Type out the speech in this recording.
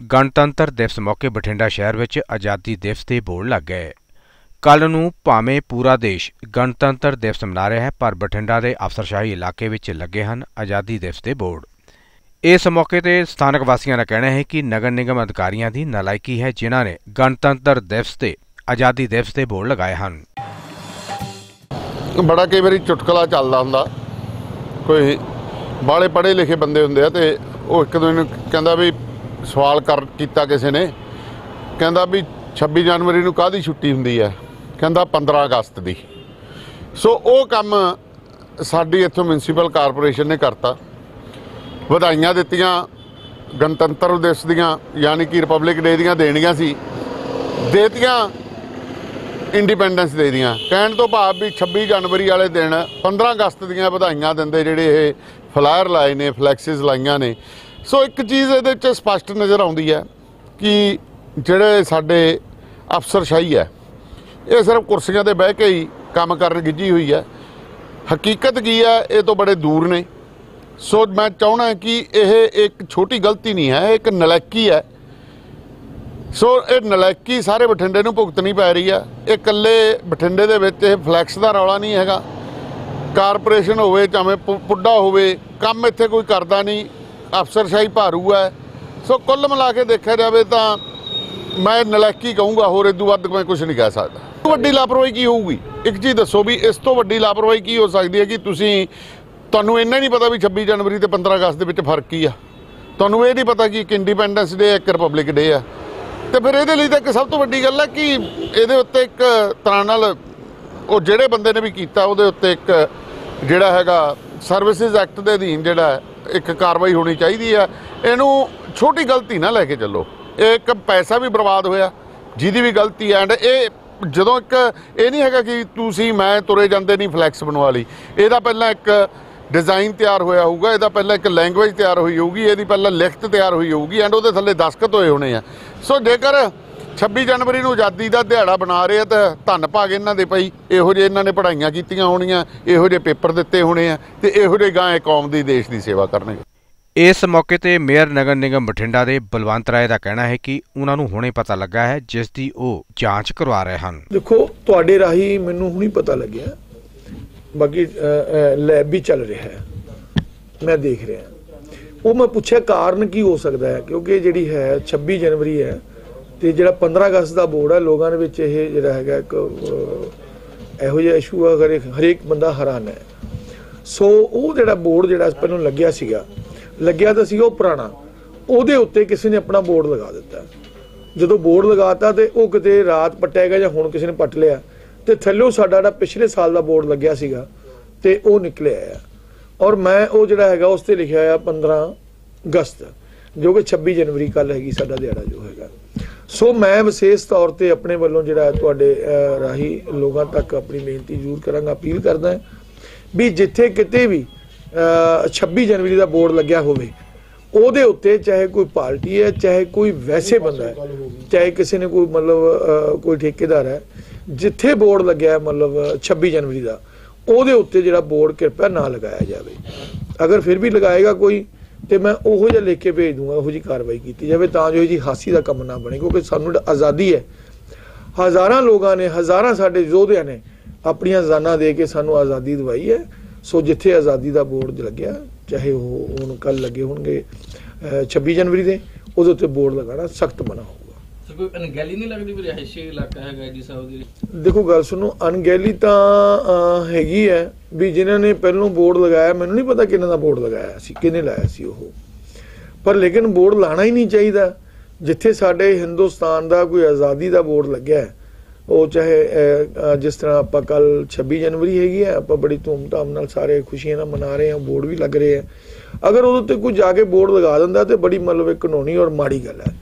ਗਣਤੰਤਰ ਦਿਵਸ ਮੌਕੇ ਬਠਿੰਡਾ ਸ਼ਹਿਰ ਵਿੱਚ ਆਜ਼ਾਦੀ ਦਿਵਸ ਦੇ ਬੋਰਡ ਲੱਗ ਗਏ। ਕੱਲ ਨੂੰ ਭਾਵੇਂ ਪੂਰਾ ਦੇਸ਼ ਗਣਤੰਤਰ ਦਿਵਸ ਮਨਾ ਰਿਹਾ ਹੈ, ਪਰ ਬਠਿੰਡਾ ਦੇ ਅਫਸਰਸ਼ਾਹੀ ਇਲਾਕੇ ਵਿੱਚ ਲੱਗੇ ਹਨ ਆਜ਼ਾਦੀ ਦਿਵਸ ਦੇ ਬੋਰਡ ਇਸ ਮੌਕੇ ਤੇ ਸਥਾਨਕ ਵਾਸੀਆਂ ਦਾ ਕਹਿਣਾ ਹੈ ਕਿ ਨਗਰ ਨਿਗਮ ਅਧਿਕਾਰੀਆਂ ਦੀ ਨਲਾਇਕੀ ਹੈ, ਜਿਨ੍ਹਾਂ ਨੇ ਗਣਤੰਤਰ ਦਿਵਸ ਤੇ ਆਜ਼ਾਦੀ ਦਿਵਸ ਦੇ ਬੋਰਡ ਲਗਾਏ ਹਨ। ਬੜਾ ਕਈ ਵਾਰੀ ਚੁਟਕਲਾ ਚੱਲਦਾ ਹੁੰਦਾ। ਕੋਈ ਬਾਲੇ ਪੜ੍ਹੇ ਲਿਖੇ ਬੰਦੇ ਹੁੰਦੇ ਆ ਤੇ ਉਹ ਇੱਕ ਦੂਜੇ ਨੂੰ ਕਹਿੰਦਾ ਵੀ ਸਵਾਲ ਕਰ ਕੀਤਾ ਕਿਸੇ ਨੇ, ਕਹਿੰਦਾ ਵੀ 26 ਜਨਵਰੀ ਨੂੰ ਕਾਹਦੀ ਛੁੱਟੀ ਹੁੰਦੀ ਹੈ? ਕਹਿੰਦਾ 15 ਅਗਸਤ ਦੀ। ਸੋ ਉਹ ਕੰਮ ਸਾਡੀ ਇੱਥੋਂ ਮਿਊਨਿਸਪਲ ਕਾਰਪੋਰੇਸ਼ਨ ਨੇ ਕਰਤਾ। ਵਧਾਈਆਂ ਦਿੱਤੀਆਂ, ਗਣਤੰਤਰ ਦਿਵਸ ਦੀਆਂ, ਯਾਨੀ ਕਿ ਰਿਪਬਲਿਕ ਡੇ ਦੀਆਂ ਦੇਣੀਆਂ ਸੀ। ਦੇਤੀਆਂ ਇੰਡੀਪੈਂਡੈਂਸ ਡੇ ਦੀਆਂ। ਕਹਿਣ ਤੋਂ ਭਾਵ ਵੀ 26 ਜਨਵਰੀ ਵਾਲੇ ਦਿਨ 15 ਅਗਸਤ ਦੀਆਂ ਵਧਾਈਆਂ ਦਿੰਦੇ ਜਿਹੜੇ ਇਹ ਫਲਾਇਰ ਲਾਏ ਨੇ ਫਲੈਕਸਿਸ ਲਾਈਆਂ ਨੇ। ਸੋ ਇੱਕ ਚੀਜ਼ ਇਹਦੇ ਵਿੱਚ ਸਪਸ਼ਟ ਨਜ਼ਰ ਆਉਂਦੀ ਹੈ ਕਿ ਜਿਹੜੇ ਸਾਡੇ ਅਫਸਰਸ਼ਾਹੀ ਹੈ, ਇਹ ਸਿਰਫ ਕੁਰਸੀਆਂ ਤੇ ਬਹਿ ਕੇ ਹੀ ਕੰਮ ਕਰਨ ਗਿੱਜੀ ਹੋਈ ਹੈ। ਹਕੀਕਤ ਕੀ ਹੈ, ਇਹ ਤੋਂ ਬੜੇ ਦੂਰ ਨੇ। ਸੋ ਮੈਂ ਚਾਹਣਾ ਕਿ ਇਹ ਇੱਕ ਛੋਟੀ ਗਲਤੀ ਨਹੀਂ ਹੈ, ਇਹ ਇੱਕ ਨਲਾਇਕੀ ਹੈ। ਸੋ ਇਹ ਨਲਾਇਕੀ ਸਾਰੇ ਬਠਿੰਡੇ ਨੂੰ ਭੁਗਤਣੀ ਪੈ ਰਹੀ ਆ ਇਹ ਇਕੱਲੇ ਬਠਿੰਡੇ ਦੇ ਵਿੱਚ ਇਹ ਫਲੈਕਸ ਦਾ ਰੌਲਾ ਨਹੀਂ ਹੈਗਾ। ਕਾਰਪੋਰੇਸ਼ਨ ਹੋਵੇ ਚਾਵੇਂ ਪੁ- ਪੁੱਡਾ ਹੋਵੇ, ਕੰਮ ਇੱਥੇ ਕੋਈ ਕਰਦਾ ਨਹੀਂ। ਅਫਸਰਸ਼ਾਹੀ ਭਾਰੂ ਹੈ। ਸੋ ਕੁੱਲ ਮਿਲਾ ਕੇ ਦੇਖਿਆ ਜਾਵੇ ਤਾਂ ਮੈਂ ਨਲਾਇਕੀ ਕਹੂੰਗਾ ਹੋਰ ਇਦੋਂ ਵੱਧ ਮੈਂ ਕੁਝ ਨਹੀਂ ਕਹਿ ਸਕਦਾ। ਵੱਡੀ ਲਾਪਰਵਾਹੀ ਕੀ ਹੋਊਗੀ? ਇੱਕ ਚੀਜ਼ ਦੱਸੋ ਵੀ ਇਸ ਤੋਂ ਵੱਡੀ ਲਾਪਰਵਾਹੀ ਕੀ ਹੋ ਸਕਦੀ ਹੈ ਕਿ ਤੁਸੀਂ ਤੁਹਾਨੂੰ ਇੰਨਾ ਨਹੀਂ ਪਤਾ ਵੀ 26 ਜਨਵਰੀ ਤੇ 15 ਅਗਸਤ ਦੇ ਵਿੱਚ ਫ਼ਰਕ ਕੀ ਆ। ਤੁਹਾਨੂੰ ਇਹ ਨਹੀਂ ਪਤਾ ਕਿ ਇੱਕ ਇੰਡੀਪੈਂਡੈਂਸ ਡੇ ਇੱਕ ਰਿਪਬਲਿਕ ਡੇ ਆ। ਤੇ ਫਿਰ ਇਹਦੇ ਲਈ ਤਾਂ ਇੱਕ ਸਭ ਤੋਂ ਵੱਡੀ ਗੱਲ ਹੈ ਕਿ ਇਹਦੇ ਉੱਤੇ ਇੱਕ ਤਰ੍ਹਾਂ ਨਾਲ ਉਹ ਜਿਹੜੇ ਬੰਦੇ ਨੇ ਵੀ ਕੀਤਾ ਉਹਦੇ ਉੱਤੇ ਇੱਕ ਜਿਹੜਾ ਹੈਗਾ ਸਰਵਿਸਿਜ਼ ਐਕਟ ਦੇ ਅਧੀਨ ਜਿਹੜਾ ਹੈ, ਇੱਕ ਕਾਰਵਾਈ ਹੋਣੀ ਚਾਹੀਦੀ ਹੈ ਇਹਨੂੰ ਛੋਟੀ ਗਲਤੀ ਨਾ ਲੈ ਕੇ ਚੱਲੋ। ਇਹ ਇੱਕ ਪੈਸਾ ਵੀ ਬਰਬਾਦ ਹੋਇਆ, ਜਿਹਦੀ ਵੀ ਗਲਤੀ ਐਂਡ ਇਹ ਜਦੋਂ ਇੱਕ, ਇਹ ਨਹੀਂ ਹੈਗਾ ਕਿ ਤੁਸੀਂ ਮੈਂ ਤੁਰੇ ਜਾਂਦੇ ਨਹੀਂ ਫਲੈਕਸ ਬਣਵਾ ਲਈ। ਇਹਦਾ ਪਹਿਲਾਂ ਇੱਕ ਡਿਜ਼ਾਈਨ ਤਿਆਰ ਹੋਇਆ ਹੋਊਗਾ, ਇਹਦਾ ਪਹਿਲਾਂ ਇੱਕ ਲੈਂਗੁਏਜ ਤਿਆਰ ਹੋਈ ਹੋਊਗੀ, ਇਹਦੀ ਪਹਿਲਾਂ ਲਿਖਤ ਤਿਆਰ ਹੋਈ ਹੋਊਗੀ ਐਂਡ ਉਹਦੇ ਥੱਲੇ ਦਸਖਤ ਹੋਏ ਹੋਣੇ ਆ। ਸੋ ਜੇਕਰ 26 ਜਨਵਰੀ ਨੂੰ ਆਜ਼ਾਦੀ ਦਾ ਦਿਹਾੜਾ ਬਣਾ ਰਹੇ ਆ ਤਾਂ ਧੰਨ ਭਾਗ ਇਹਨਾਂ ਦੇ ਪਈ ਇਹੋ ਜਿਹੇ ਇਹਨਾਂ ਨੇ ਪੜ੍ਹਾਈਆਂ ਕੀਤੀਆਂ ਹੋਣੀਆਂ ਇਹੋ ਜਿਹੇ ਪੇਪਰ ਦਿੱਤੇ ਹੋਣੇ ਆ ਤੇ ਇਹੋ ਜਿਹੇ ਗਾਂ ਕੌਮ ਦੀ ਦੇਸ਼ ਦੀ ਸੇਵਾ ਕਰਨਗੇ। ਇਸ ਮੌਕੇ ਤੇ ਮੇਅਰ ਨਗਰ ਨਿਗਮ ਬਠਿੰਡਾ ਦੇ ਬਲਵੰਤ ਰਾਏ ਦਾ ਕਹਿਣਾ ਹੈ ਕਿ ਉਹਨਾਂ ਨੂੰ ਹੁਣੇ ਪਤਾ ਲੱਗਾ ਹੈ ਜਿਸ ਦੀ ਉਹ ਜਾਂਚ ਕਰਵਾ ਰਹੇ ਹਨ। ਦੇਖੋ ਤੁਹਾਡੇ ਰਾਹੀਂ ਮੈਨੂੰ ਹੁਣੀ ਪਤਾ ਲੱਗਿਆ ਬਾਕੀ ਲੈਬ ਵੀ ਚੱਲ ਰਿਹਾ ਹੈ। ਮੈਂ ਦੇਖ ਰਿਹਾ। ਉਹ ਮੈਂ ਪੁੱਛਿਆ ਕਾਰਨ ਕੀ ਹੋ ਸਕਦਾ ਹੈ ਕਿਉਂਕਿ ਜਿਹੜੀ ਹੈ 26 ਜਨਵਰੀ ਹੈ ਤੇ ਜਿਹੜਾ 15 ਅਗਸਤ ਦਾ ਬੋਰਡ ਹੈ, ਲੋਕਾਂ ਦੇ ਵਿੱਚ ਇਹ ਜਿਹੜਾ ਹੈਗਾ ਇੱਕ ਇਹੋ ਜਿਹਾ ਇਸ਼ੂ ਅਗਰ ਹਰੇਕ ਬੰਦਾ ਹੈਰਾਨ ਹੈ। ਸੋ ਉਹ ਜਿਹੜਾ ਬੋਰਡ ਜਿਹੜਾ ਪਹਿਲਾਂ ਲੱਗਿਆ ਸੀਗਾ, ਲੱਗਿਆ ਤਾਂ ਸੀ ਉਹ ਪੁਰਾਣਾ। ਉਹਦੇ ਉੱਤੇ ਕਿਸੇ ਨੇ ਆਪਣਾ ਬੋਰਡ ਲਗਾ ਦਿੱਤਾ। ਜਦੋਂ ਬੋਰਡ ਲਗਾਤਾ ਤੇ ਉਹ ਕਿਤੇ ਰਾਤ ਪੱਟਿਆ ਗਿਆ ਜਾਂ ਹੁਣ ਕਿਸੇ ਨੇ ਪੱਟ ਲਿਆ, ਤੇ ਥੱਲੇ ਸਾਡਾ ਜਿਹੜਾ ਪਿਛਲੇ ਸਾਲ ਦਾ ਬੋਰਡ ਲੱਗਿਆ ਸੀਗਾ, ਤੇ ਉਹ ਨਿਕਲਿਆ ਆ। ਔਰ ਮੈਂ ਉਹ ਜਿਹੜਾ ਹੈਗਾ, ਉਸ ਤੇ ਲਿਖਿਆ ਆ 15 ਅਗਸਤ, ਜੋ ਕਿ 26 ਜਨਵਰੀ ਕੱਲ ਹੈਗੀ ਸਾਡਾ ਦਿਹਾੜਾ ਜੋ ਹੈਗਾ। ਸੋ ਮੈਂ ਵਿਸ਼ੇਸ਼ ਤੌਰ ਤੇ ਆਪਣੇ ਵੱਲੋਂ ਜਿਹੜਾ ਤੁਹਾਡੇ ਅਹ, ਰਾਹੀਂ ਲੋਕਾਂ ਤੱਕ ਆਪਣੀ ਬੇਨਤੀ ਜ਼ਰੂਰ ਕਰਾਂਗਾ ਅਪੀਲ ਕਰਦਾ ਹਾਂ ਵੀ ਜਿੱਥੇ ਕਿਤੇ ਵੀ ਅਹ, 26 ਜਨਵਰੀ ਦਾ ਬੋਰਡ ਲੱਗਿਆ ਹੋਵੇ ਉਹਦੇ ਉੱਤੇ ਚਾਹੇ ਕੋਈ ਪਾਰਟੀ ਹੈ ਚਾਹੇ ਕੋਈ ਵੈਸੇ ਬੰਦਾ ਹੈ ਚਾਹੇ ਕਿਸੇ ਨੇ ਕੋਈ ਮਤਲਬ ਕੋਈ ਠੇਕੇਦਾਰ ਹੈ ਜਿੱਥੇ ਬੋਰਡ ਲੱਗਿਆ ਮਤਲਬ 26 ਜਨਵਰੀ ਦਾ ਉਹਦੇ ਉੱਤੇ ਜਿਹੜਾ ਬੋਰਡ ਕਿਰਪਾ ਨਾ ਲਗਾਇਆ ਜਾਵੇ। ਅਗਰ ਫਿਰ ਵੀ ਲਗਾਏਗਾ ਕੋਈ ਤੇ ਮੈਂ ਉਹੋ ਜਿਹਾ ਲਿਖ ਕੇ ਭੇਜ ਦੂੰਗਾ, ਉਹੋ ਜੀ ਕਾਰਵਾਈ ਕੀਤੀ ਜਾਵੇ ਤਾਂ ਜੋ ਇਹ ਜੀ ਹਾਸੀ ਦਾ ਕੰਮ ਨਾ ਬਣੇ, ਕਿਉਂਕਿ ਸਾਨੂੰ ਜਿਹੜਾ ਆਜ਼ਾਦੀ ਹੈ, ਹਜ਼ਾਰਾਂ ਲੋਕਾਂ ਨੇ, ਹਜ਼ਾਰਾਂ ਸਾਡੇ ਯੋਧਿਆਂ ਨੇ ਆਪਣੀਆਂ ਜਾਨਾਂ ਦੇ ਕੇ ਸਾਨੂੰ ਆਜ਼ਾਦੀ ਦਿਵਾਈ ਹੈ। ਸੋ ਜਿੱਥੇ ਆਜ਼ਾਦੀ ਦਾ ਬੋਰਡ ਲੱਗਿਆ, ਚਾਹੇ ਉਹ ਹੁਣ ਕੱਲ ਲੱਗੇ ਹੋਣਗੇ, ਅਹ 26 ਜਨਵਰੀ ਦੇ, ਉਹਦੇ ਉੱਤੇ ਬੋਰਡ ਲਗਾਉਣਾ ਸਖਤ ਮਨਾ ਹੋਊਗਾ। ਸਰ ਕੋਈ ਅਣਗਹਿਲੀ ਨਹੀਂ ਲੱਗਦੀ ਵੀ ਰਿਹਾਇਸ਼ੀ ਇਲਾਕਾ ਹੈਗਾ ਜੀ ਸਾਹਿਬ ਦੇਖੋ, ਗੱਲ ਸੁਣੋ, ਅਣਗਹਿਲੀ ਤਾਂ ਹੈਗੀ ਹੈ ਵੀ ਜਿਨ੍ਹਾਂ ਨੇ ਪਹਿਲੋਂ ਬੋਰਡ ਲਗਾਇਆ, ਮੈਨੂੰ ਨਹੀਂ ਪਤਾ ਕਿਹਨਾਂ ਦਾ ਬੋਰਡ ਲਗਾਇਆ ਸੀ, ਕਿਹਨੇ ਲਾਇਆ ਸੀ ਉਹ। ਪਰ ਲੇਕਿਨ ਬੋਰਡ ਲਾਣਾ ਹੀ ਨਹੀਂ ਚਾਹੀਦਾ। ਜਿੱਥੇ ਸਾਡੇ ਹਿੰਦੁਸਤਾਨ ਦਾ ਕੋਈ ਆਜ਼ਾਦੀ ਦਾ ਬੋਰਡ ਲੱਗਿਆ ਹੈ, ਉਹ ਚਾਹੇ ਜਿਸ ਤਰ੍ਹਾਂ ਆਪਾਂ ਕੱਲ 26 ਜਨਵਰੀ ਹੈਗੀ ਹੈ, ਆਪਾਂ ਬੜੀ ਧੂਮਧਾਮ ਨਾਲ ਸਾਰੇ ਖੁਸ਼ੀਆਂ ਨਾਲ ਮਨਾ ਰਹੇ ਹਾਂ, ਬੋਰਡ ਵੀ ਲੱਗ ਰਹੇ ਆ ਅਗਰ ਉਹਦੇ ਉੱਤੇ ਕੋਈ ਜਾ ਕੇ ਬੋਰਡ ਲਗਾ ਦਿੰਦਾ, ਤੇ ਬੜੀ ਮਤਲਬ ਕਾਨੂੰਨੀ ਔਰ ਮਾੜੀ ਗੱਲ ਹੈ।